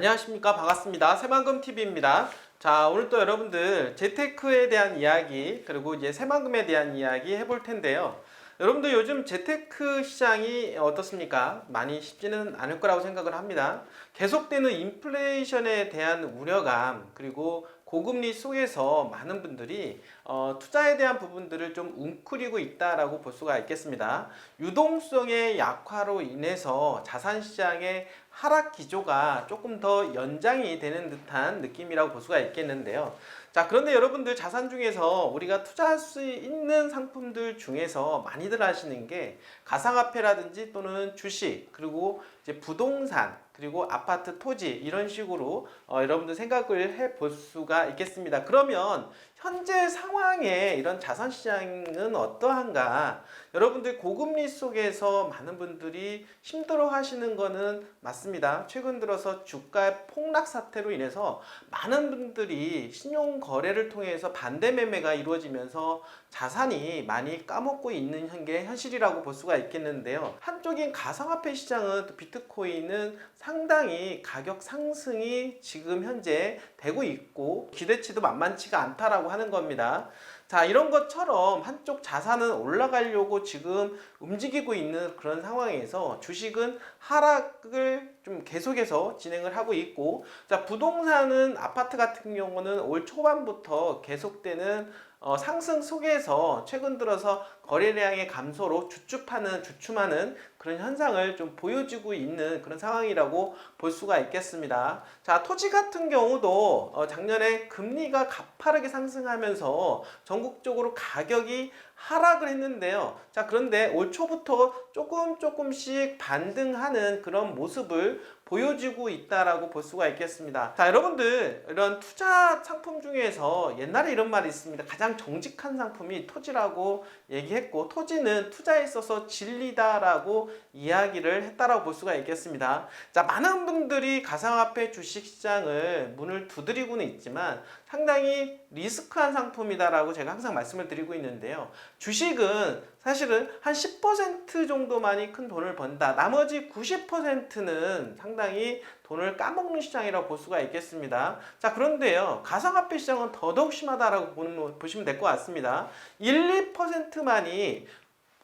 안녕하십니까? 반갑습니다. 새만금 TV입니다. 자 오늘 또 여러분들 재테크에 대한 이야기 그리고 이제 새만금에 대한 이야기 해볼 텐데요. 여러분들 요즘 재테크 시장이 어떻습니까? 많이 쉽지는 않을 거라고 생각을 합니다. 계속되는 인플레이션에 대한 우려감 그리고 고금리 속에서 많은 분들이 어, 투자에 대한 부분들을 좀 웅크리고 있다라고 볼 수가 있겠습니다. 유동성의 약화로 인해서 자산 시장의 하락 기조가 조금 더 연장이 되는 듯한 느낌이라고 볼 수가 있겠는데요. 자, 그런데 여러분들 자산 중에서 우리가 투자할 수 있는 상품들 중에서 많이들 하시는 게 가상화폐라든지 또는 주식 그리고 이제 부동산 그리고 아파트 토지 이런 식으로 어, 여러분들 생각을 해 볼 수가 있겠습니다. 그러면 현재 상황에 이런 자산 시장은 어떠한가? 여러분들 고금리 속에서 많은 분들이 힘들어 하시는 거는 맞습니다. 최근 들어서 주가 폭락 사태로 인해서 많은 분들이 신용 거래를 통해서 반대 매매가 이루어지면서 자산이 많이 까먹고 있는 게 현실이라고 볼 수가 있겠는데요. 한쪽인 가상화폐 시장은 또 비트코인은 상당히 가격 상승이 지금 현재 되고 있고 기대치도 만만치가 않다라고 하는 겁니다. 자, 이런 것처럼 한쪽 자산은 올라가려고 지금 움직이고 있는 그런 상황에서 주식은 하락을 좀 계속해서 진행을 하고 있고, 자, 부동산은 아파트 같은 경우는 올 초반부터 계속되는 어, 상승 속에서 최근 들어서 거래량의 감소로 주춤하는 주춤하는 그런 현상을 좀 보여주고 있는 그런 상황이라고 볼 수가 있겠습니다. 자, 토지 같은 경우도 어, 작년에 금리가 가파르게 상승하면서 전국적으로 가격이 하락을 했는데요. 자, 그런데 올 초부터 조금 조금씩 반등하는 그런 모습을 보여주고 있다라고 볼 수가 있겠습니다. 자, 여러분들 이런 투자 상품 중에서 옛날에 이런 말이 있습니다. 가장 정직한 상품이 토지라고 얘기했고 토지는 투자에 있어서 진리다라고 이야기를 했다라고 볼 수가 있겠습니다. 자, 많은 분들이 가상화폐 주식 시장을 문을 두드리고는 있지만 상당히 리스크한 상품이다라고 제가 항상 말씀을 드리고 있는데요. 주식은 사실은 한 10% 정도만이 큰 돈을 번다. 나머지 90%는 상당히 돈을 까먹는 시장이라고 볼 수가 있겠습니다. 자, 그런데요. 가상화폐 시장은 더더욱 심하다라고 보시면 될 것 같습니다. 1, 2%만이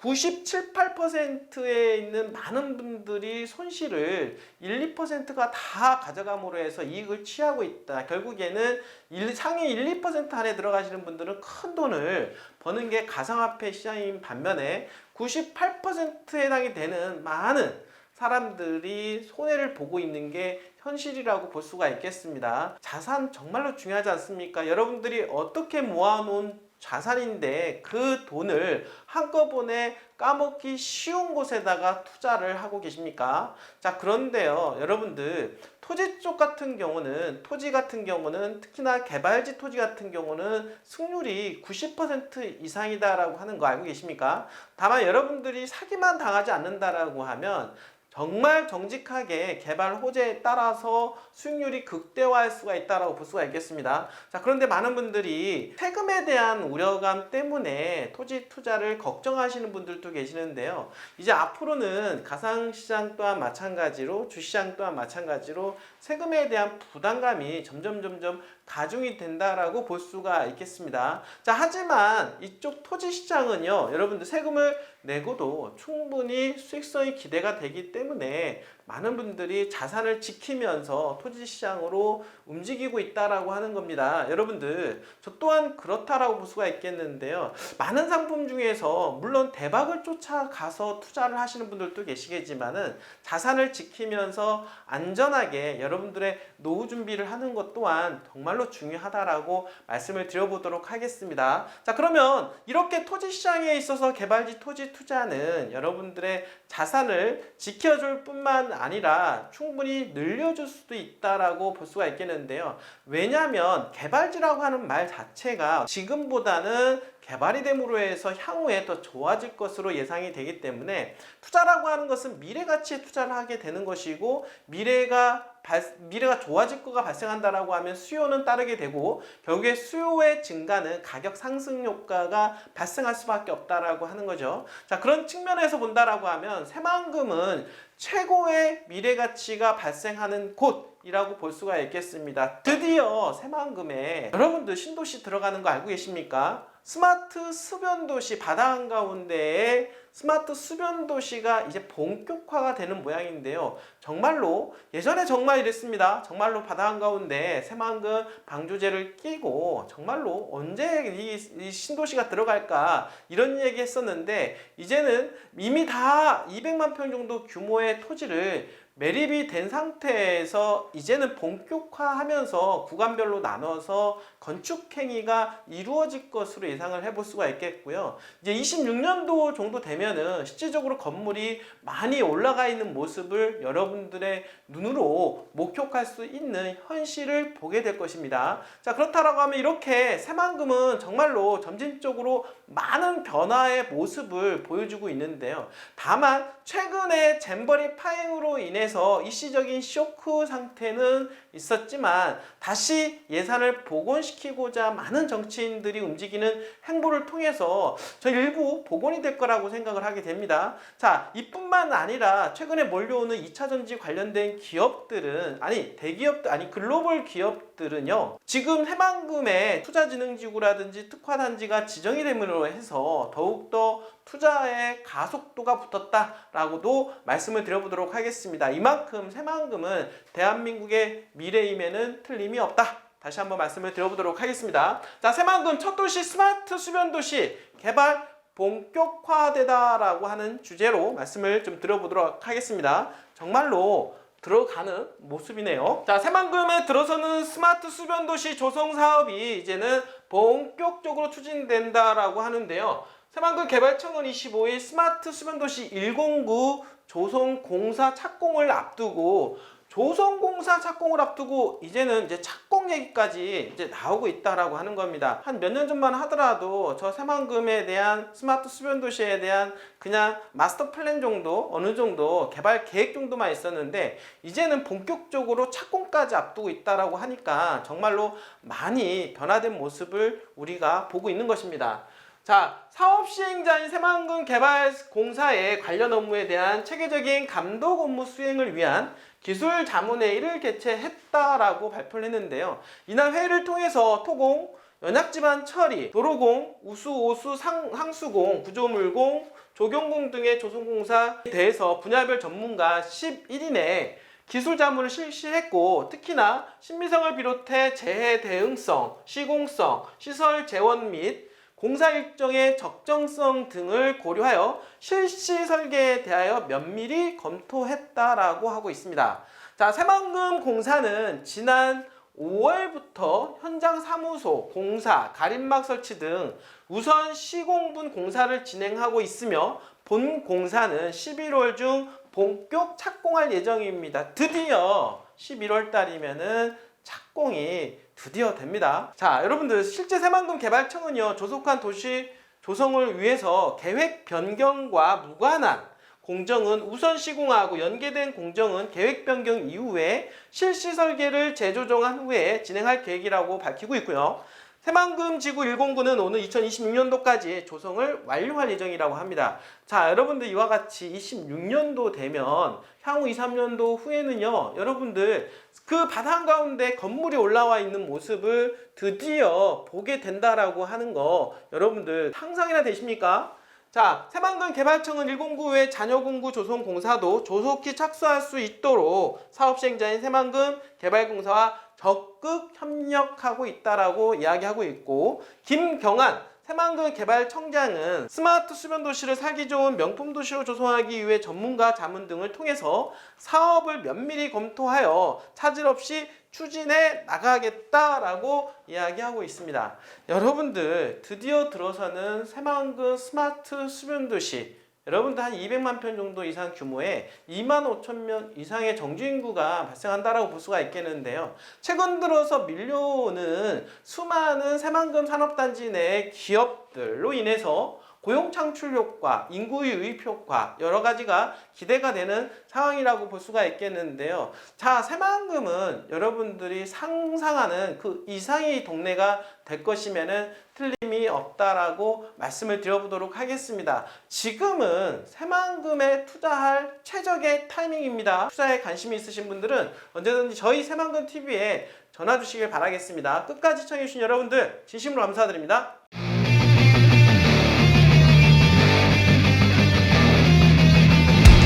97, 8%에 있는 많은 분들이 손실을 1, 2%가 다 가져감으로 해서 이익을 취하고 있다. 결국에는 일- 상위 1, 2% 안에 들어가시는 분들은 큰 돈을 버는 게 가상화폐 시장인 반면에 98%에 해당이 되는 많은 사람들이 손해를 보고 있는 게 현실이라고 볼 수가 있겠습니다. 자산 정말로 중요하지 않습니까? 여러분들이 어떻게 모아놓은 자산인데 그 돈을 한꺼번에 까먹기 쉬운 곳에다가 투자를 하고 계십니까? 자, 그런데요, 여러분들, 토지 쪽 같은 경우는, 토지 같은 경우는, 특히나 개발지 토지 같은 경우는 승률이 90% 이상이다라고 하는 거 알고 계십니까? 다만 여러분들이 사기만 당하지 않는다라고 하면 정말 정직하게 개발 호재에 따라서 수익률이 극대화할 수가 있다라고 볼 수가 있겠습니다. 자, 그런데 많은 분들이 세금에 대한 우려감 때문에 토지 투자를 걱정하시는 분들도 계시는데요. 이제 앞으로는 가상시장 또한 마찬가지로 주시장 또한 마찬가지로 세금에 대한 부담감이 점점 점점 가중이 된다라고 볼 수가 있겠습니다. 자, 하지만 이쪽 토지 시장은요, 여러분들 세금을 내고도 충분히 수익성이 기대가 되기 때문에 많은 분들이 자산을 지키면서 토지 시장으로 움직이고 있다라고 하는 겁니다. 여러분들, 저 또한 그렇다라고 볼 수가 있겠는데요. 많은 상품 중에서 물론 대박을 쫓아가서 투자를 하시는 분들도 계시겠지만은 자산을 지키면서 안전하게 여러분들의 노후 준비를 하는 것 또한 정말로 중요하다라고 말씀을 드려보도록 하겠습니다. 자, 그러면 이렇게 토지 시장에 있어서 개발지 토지 투자는 여러분들의 자산을 지켜줄 뿐만 아니라 충분히 늘려줄 수도 있다라고 볼 수가 있겠는데요. 왜냐하면 개발지라고 하는 말 자체가 지금보다는 개발이 됨으로 해서 향후에 더 좋아질 것으로 예상이 되기 때문에 투자라고 하는 것은 미래 가치에 투자를 하게 되는 것이고 미래가 발- 미래가 좋아질 거가 발생한다라고 하면 수요는 따르게 되고 결국에 수요의 증가는 가격 상승 효과가 발생할 수밖에 없다라고 하는 거죠. 자 그런 측면에서 본다라고 하면 새만금은 최고의 미래 가치가 발생하는 곳 이라고 볼 수가 있겠습니다. 드디어 새만금에 여러분들 신도시 들어가는 거 알고 계십니까? 스마트 수변 도시 바다 한가운데에 스마트 수변 도시가 이제 본격화가 되는 모양인데요. 정말로 예전에 정말 이랬습니다. 정말로 바다 한가운데 새만금 방조제를 끼고 정말로 언제 이, 이 신도시가 들어갈까 이런 얘기 했었는데 이제는 이미 다 200만 평 정도 규모의 토지를 매립이 된 상태에서 이제는 본격화하면서 구간별로 나눠서 건축 행위가 이루어질 것으로 예상을 해볼 수가 있겠고요. 이제 26년도 정도 되면은 실질적으로 건물이 많이 올라가 있는 모습을 여러분들의 눈으로 목격할 수 있는 현실을 보게 될 것입니다. 자, 그렇다라고 하면 이렇게 새만금은 정말로 점진적으로 많은 변화의 모습을 보여주고 있는데요. 다만 최근에 잼버리 파행으로 인해서 일시적인 쇼크 상태는 있었지만 다시 예산을 복원시키고자 많은 정치인들이 움직이는 행보를 통해서 저 일부 복원이 될 거라고 생각을 하게 됩니다. 자, 이뿐만 아니라 최근에 몰려오는 2차 전지 관련된 기업들은 아니 대기업들 아니 글로벌 기업 들은요. 지금 해만금의 투자진흥지구라든지 특화단지가 지정이 됨으로 해서 더욱더 투자의 가속도가 붙었다라고도 말씀을 드려보도록 하겠습니다. 이만큼 새만금은 대한민국의 미래임에는 틀림이 없다. 다시 한번 말씀을 드려보도록 하겠습니다. 자, 새만금 첫 도시 스마트 수변 도시 개발 본격화되다라고 하는 주제로 말씀을 좀 드려보도록 하겠습니다. 정말로 들어가는 모습이네요. 자, 새만금에 들어서는 스마트 수변 도시 조성 사업이 이제는 본격적으로 추진된다라고 하는데요. 새만금 개발청은 25일 스마트 수변 도시 109 조성 공사 착공을 앞두고 조성공사 착공을 앞두고 이제는 이제 착공 얘기까지 이제 나오고 있다라고 하는 겁니다. 한 몇 년 전만 하더라도 저 새만금에 대한 스마트 수변 도시에 대한 그냥 마스터 플랜 정도 어느 정도 개발 계획 정도만 있었는데 이제는 본격적으로 착공까지 앞두고 있다라고 하니까 정말로 많이 변화된 모습을 우리가 보고 있는 것입니다. 자, 사업 시행자인 새만금 개발공사의 관련 업무에 대한 체계적인 감독 업무 수행을 위한 기술 자문회의를 개최했다라고 발표를 했는데요. 이날 회의를 통해서 토공, 연약지반 처리, 도로공, 우수, 오수, 상, 항수공, 구조물공, 조경공 등의 조성공사에 대해서 분야별 전문가 11인의 기술 자문을 실시했고 특히나 신미성을 비롯해 재해 대응성, 시공성, 시설 재원 및 공사 일정의 적정성 등을 고려하여 실시 설계에 대하여 면밀히 검토했다라고 하고 있습니다. 자, 새만금 공사는 지난 5월부터 현장 사무소, 공사, 가림막 설치 등 우선 시공분 공사를 진행하고 있으며 본 공사는 11월 중 본격 착공할 예정입니다. 드디어 11월 달이면은 착공이 드디어 됩니다. 자, 여러분들 실제 새만금 개발청은요 조속한 도시 조성을 위해서 계획 변경과 무관한 공정은 우선 시공하고 연계된 공정은 계획 변경 이후에 실시 설계를 재조정한 후에 진행할 계획이라고 밝히고 있고요. 새만금 지구 109는 오늘 2026년도까지 조성을 완료할 예정이라고 합니다. 자, 여러분들 이와 같이 26년도 되면 향후 2, 3년도 후에는요, 여러분들 그 바다 한가운데 건물이 올라와 있는 모습을 드디어 보게 된다라고 하는 거 여러분들 상상이나 되십니까? 자, 새만금 개발청은 109의 자녀공구 조성공사도 조속히 착수할 수 있도록 사업 시행자인 새만금 개발공사와 적극 협력하고 있다라고 이야기하고 있고 김경환 새만금 개발청장은 스마트 수변 도시를 살기 좋은 명품 도시로 조성하기 위해 전문가 자문 등을 통해서 사업을 면밀히 검토하여 차질 없이 추진해 나가겠다라고 이야기하고 있습니다. 여러분들 드디어 들어서는 새만금 스마트 수변 도시 여러분들 한 200만 평 정도 이상 규모의 2만 5천 명 이상의 정주 인구가 발생한다라고 볼 수가 있겠는데요. 최근 들어서 밀려오는 수많은 새만금 산업단지 내 기업들로 인해서 고용 창출 효과, 인구의 유입 효과 여러 가지가 기대가 되는 상황이라고 볼 수가 있겠는데요. 자, 새만금은 여러분들이 상상하는 그 이상의 동네가 될 것이면은 틀림이 없다라고 말씀을 드려보도록 하겠습니다. 지금은 새만금에 투자할 최적의 타이밍입니다. 투자에 관심이 있으신 분들은 언제든지 저희 새만금 TV에 전화 주시길 바라겠습니다. 끝까지 시청해주신 여러분들 진심으로 감사드립니다.